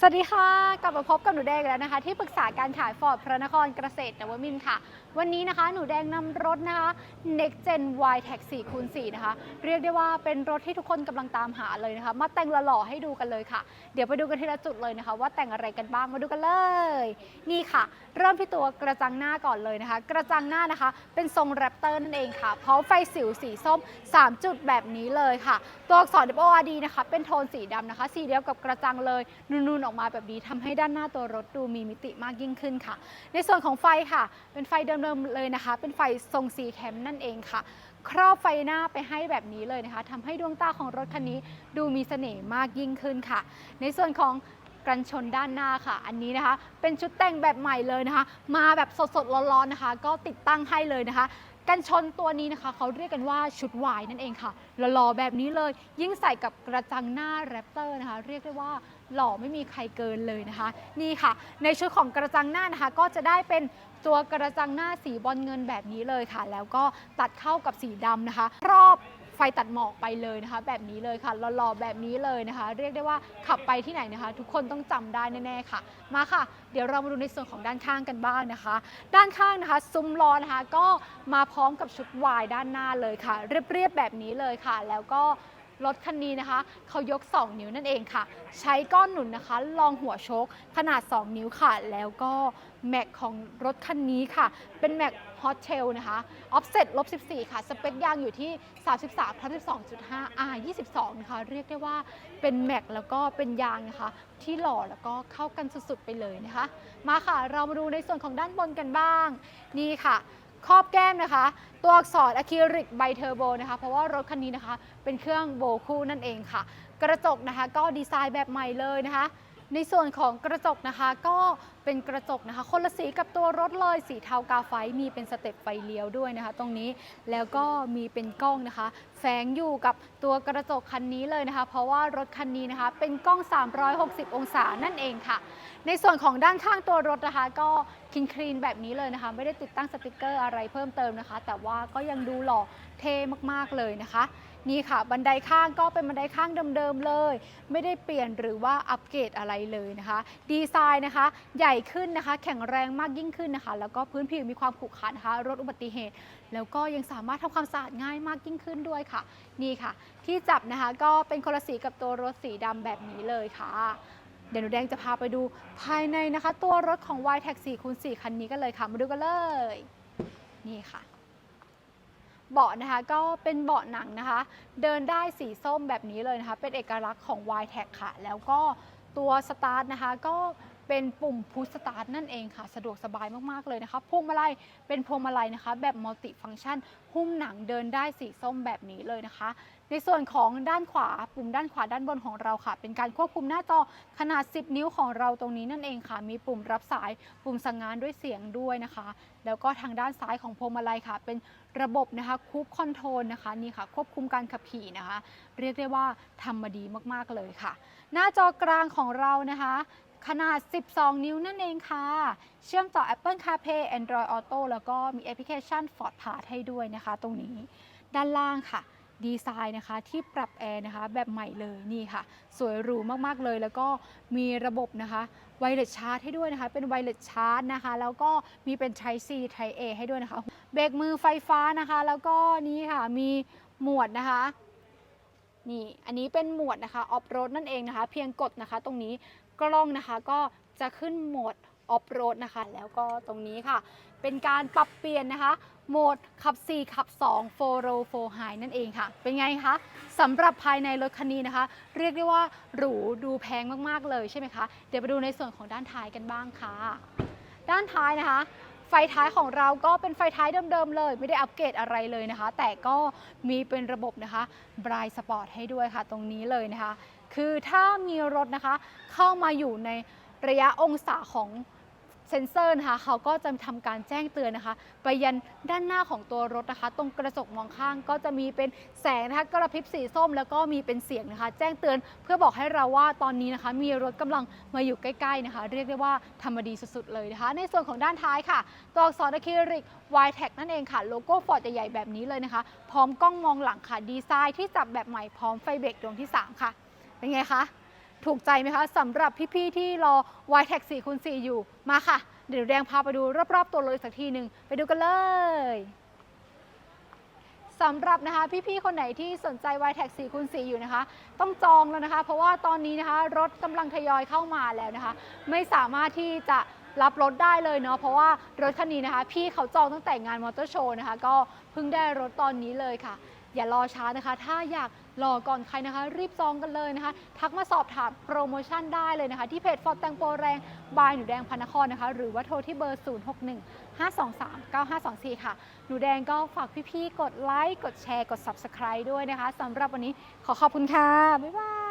สวัสดีค่ะ กลับมาพบกับหนูแดงแล้วนะคะ ที่ปรึกษาการขายฟอร์ดพระนครเกษตรนวมินทร์ค่ะ วันนี้นะคะหนูแดงนำรถนะคะ Next Gen Y Tech 4คูณ4นะคะ เรียกได้ว่าเป็นรถที่ทุกคนกำลังตามหาเลยนะคะ มาแต่งหล่อๆให้ดูกันเลยค่ะ เดี๋ยวไปดูกันทีละจุดเลยนะคะ ว่าแต่งอะไรกันบ้างมาดูกันเลย นี่ค่ะ เริ่มที่ตัวกระจังหน้าก่อนเลยนะคะ กระจังหน้านะคะ เป็นทรงแรปเตอร์นั่นเองค่ะพร้อมไฟสิวสีส้ม 3 จุดแบบนี้เลยค่ะ ตัวอักษร WRD นะคะเป็นโทนสีดำนะคะ สีเดียวกับกระจังเลยนูนๆออกมาแบบนี้ทำให้ด้านหน้าตัวรถดูมีมิติมากยิ่งขึ้นค่ะ ในส่วนของไฟค่ะ เป็นไฟเดิมๆเลยนะคะ เป็นไฟทรงสีแคมนั่นเองค่ะ ครอบไฟหน้าไปให้แบบนี้เลยนะคะทำให้ดวงตาของรถคันนี้ดูมีเสน่ห์มากยิ่งขึ้นค่ะ ในส่วนของกันชนด้านหน้าค่ะ อันนี้นะคะ เป็นชุดแต่งแบบใหม่เลยนะคะ มาแบบสดๆร้อนๆนะคะ ก็ติดตั้งให้เลยนะคะ กันชนตัวนี้นะคะ เขาเรียกกันว่าชุดวายนั่นเองค่ะหล่อๆแบบนี้เลย ยิ่งใส่กับกระจังหน้าแรปเตอร์นะคะ เรียกได้ว่าหล่อไม่มีใครเกินเลยนะคะ นี่ค่ะ ในชุดของกระจังหน้านะคะ ก็จะได้เป็นตัวกระจังหน้าสีบอลเงินแบบนี้เลยค่ะ แล้วก็ตัดเข้ากับสีดำนะคะ รอบ ไฟตัดหมอกไปเลยนะคะ แบบนี้เลยค่ะหล่อๆแบบนี้เลยนะคะ เรียกได้ว่าขับไปที่ไหนนะคะ ทุกคนต้องจำได้แน่ๆค่ะ มาค่ะ เดี๋ยวเรามาดูในส่วนของด้านข้างกันบ้างนะคะ ด้านข้างนะคะ ซุ้มล้อนะคะ ก็มาพร้อมกับชุดวายด้านหน้าเลยค่ะ เรียบๆแบบนี้เลยค่ะ แล้วก็ รถคันนี้นะคะเขายก 2 นิ้วนั่นเองค่ะ ใช้ก้อนหนุนนะคะรองหัวโชคขนาด 2 นิ้วค่ะ แล้วก็แม็กของรถคันนี้ค่ะ เป็นแม็กฮอตเทลนะคะออฟเซ็ตลบ14 ค่ะ สเปคยางอยู่ที่ 33ทับ12.5 R 22 นะคะ เรียกได้ว่าเป็นแม็กแล้วก็เป็นยางนะคะ ที่หล่อแล้วก็เข้ากันสุดๆ ไปเลยนะคะ มาค่ะเรามาดูในส่วนของด้านบนกันบ้าง นี่ค่ะ ครอบแก้มนะคะ ตัวอักษรอะคริลิกไบเทอร์โบนะคะ เพราะว่ารถคันนี้นะคะ เป็นเครื่องโบคู่นั่นเองค่ะ กระจกนะคะ ก็ดีไซน์แบบใหม่เลยนะคะ ในส่วนของกระจกนะคะก็เป็นกระจกนะคะ คนละสีกับตัวรถเลยสีเทากาไฟมีเป็นสเต็ปไฟเลี้ยวด้วยนะคะ ตรงนี้แล้วก็มีเป็นกล้องนะคะ แฝงอยู่กับตัวกระจกคันนี้เลยนะคะ เพราะว่ารถคันนี้นะคะ เป็นกล้อง 360 องศานั่นเองค่ะ ในส่วนของด้านข้างตัวรถนะคะ ก็คินคลีนแบบนี้เลยนะคะ ไม่ได้ติดตั้งสติกเกอร์อะไรเพิ่มเติมนะคะ แต่ว่าก็ยังดูหล่อเท่มากๆเลยนะคะ นี่ค่ะ บันไดข้างก็เป็นบันไดข้างเดิมๆเลย ไม่ได้เปลี่ยนหรือว่าอัปเกรดอะไรเลยนะคะ ดีไซน์นะคะ ใหญ่ขึ้นนะคะ แข็งแรงมากยิ่งขึ้นนะคะ แล้วก็พื้นผิวมีความขรุขระนะคะลดอุบัติเหตุ แล้วก็ยังสามารถทำความสะอาดง่ายมากยิ่งขึ้นด้วยค่ะ นี่ค่ะ ที่จับนะคะก็เป็นคนละสีกับตัวรถสีดำแบบนี้เลยค่ะเดี๋ยวหนูแดงจะพาไปดูภายในนะคะ ตัวรถของ y t a x 4คูณ4คันนี้กันเลยค่ะ มาดูกันเลย นี่ค่ะ เบาะนะคะก็เป็นเบาะหนังนะคะ เดินได้สีส้มแบบนี้เลยนะคะ เป็นเอกลักษณ์ของ y t e c ค่ะ แล้วก็ตัวสตาร์ทนะคะก็เป็นปุ่มพุชสตาร์ทนั่นเองค่ะ สะดวกสบายมาก ๆ เลยนะคะพวงมาลัยเป็นพวงมาลัยนะคะ แบบมัลติฟังก์ชันหุ้มหนังเดินได้สีส้มแบบนี้เลยนะคะ ในส่วนของด้านขวาปุ่มด้านขวาด้านบนของเราค่ะ เป็นการควบคุมหน้าจอขนาด 10 นิ้วของเราตรงนี้นั่นเองค่ะ มีปุ่มรับสายปุ่มสั่งงานด้วยเสียงด้วยนะคะ แล้วก็ทางด้านซ้ายของพวงมาลัยค่ะ เป็นระบบนะคะคูปคอนโทรลนะคะนี่ค่ะ ควบคุมการขับขี่นะคะ เรียกได้ว่าทำมาดีมากๆเลยค่ะ หน้าจอกลางของเรานะคะขนาด 12 นิ้วนั่นเองค่ะ เชื่อมต่อ Apple CarPlay Android Auto แล้วก็มีแอปพลิเคชัน Ford Pass ให้ด้วยนะคะ ตรงนี้ ด้านล่างค่ะ ดีไซน์นะคะ ที่ปรับแอร์นะคะแบบใหม่เลยนี่ค่ะ สวยหรูมากๆเลย แล้วก็มีระบบนะคะไวเลสชาร์จให้ด้วยนะคะ เป็นไวเลสชาร์จนะคะ แล้วก็มีเป็น Type C Type A ให้ด้วยนะคะ เบรกมือไฟฟ้านะคะ แล้วก็นี่ค่ะมีหมวดนะคะนี่อันนี้เป็นหมวดนะคะออฟโรดนั่นเองนะคะ เพียงกดนะคะ ตรงนี้กล้องนะคะก็จะขึ้นโหมด ออฟโรดนะคะ แล้วก็ตรงนี้ค่ะ เป็นการปรับเปลี่ยนนะคะ โหมดขับ 4 ขับ 2 4 row 4 high นั่นเองค่ะ เป็นไงคะสำหรับภายในรถคันนี้นะคะ เรียกได้ว่าหรูดูแพงมากๆเลยใช่ไหมคะ เดี๋ยวไปดูในส่วนของด้านท้ายกันบ้างค่ะ ด้านท้ายนะคะไฟท้ายของเราก็เป็นไฟท้ายเดิมๆเลย ไม่ได้อัปเกรดอะไรเลยนะคะ แต่ก็มีเป็นระบบนะคะบรายสปอร์ตให้ด้วยค่ะ ตรงนี้เลยนะคะ คือถ้ามีรถนะคะ เข้ามาอยู่ในระยะองศาของ เซ็นเซอร์นะคะเขาก็จะทำการแจ้งเตือนนะคะ ไปยันด้านหน้าของตัวรถนะคะ ตรงกระจกมองข้างก็จะมีเป็นแสงนะคะกระพริบสีส้มแล้วก็มีเป็นเสียงนะคะ แจ้งเตือนเพื่อบอกให้เราว่าตอนนี้นะคะ มีรถกำลังมาอยู่ใกล้ ๆนะคะ เรียกได้ว่าทำมดีสุดๆเลยนะคะ ในส่วนของด้านท้ายค่ะ ตัวอักษรอะคริลิก y t a g นั่นเองค่ะโลโก้ฟอร์ดใหญ่ๆแบบนี้เลยนะคะ พร้อมกล้องมองหลังค่ะดีไซน์ที่จับแบบใหม่พร้อมไฟเบรกดวงที่ 3 ค่ะ เป็นไงคะ ถูกใจไหมคะสำหรับพี่ๆที่รอ y t e c 4คูณ4อยู่มาค่ะ เดี๋ยวแดงพาไปดูรอบๆตัวรถอีกสักทีหนึ่งไปดูกันเลยสำหรับนะคะพี่ๆคนไหนที่สนใจ y t e c 4คูณ4อยู่นะคะ ต้องจองแล้วนะคะ เพราะว่าตอนนี้นะคะรถกำลังทยอยเข้ามาแล้วนะคะ ไม่สามารถที่จะรับรถได้เลยเนาะเพราะว่ารถคันนี้นะคะ พี่เขาจองตั้งแต่งานมอเตอร์โชว์นะคะ ก็เพิ่งได้รถตอนนี้เลยค่ะ อย่ารอช้านะคะ ถ้าอยาก รอก่อนใครนะคะ รีบจองกันเลยนะคะ ทักมาสอบถามโปรโมชั่นได้เลยนะคะ ที่เพจฟอร์ดแตงโปรแรงบายหนูแดงพนครนะคะ หรือว่าโทรที่เบอร์ 061 523 9524 ค่ะ หนูแดงก็ฝากพี่ๆ กดไลค์ กดแชร์ กด Subscribe ด้วยนะคะสำหรับวันนี้ขอขอบคุณค่ะ บ๊ายบาย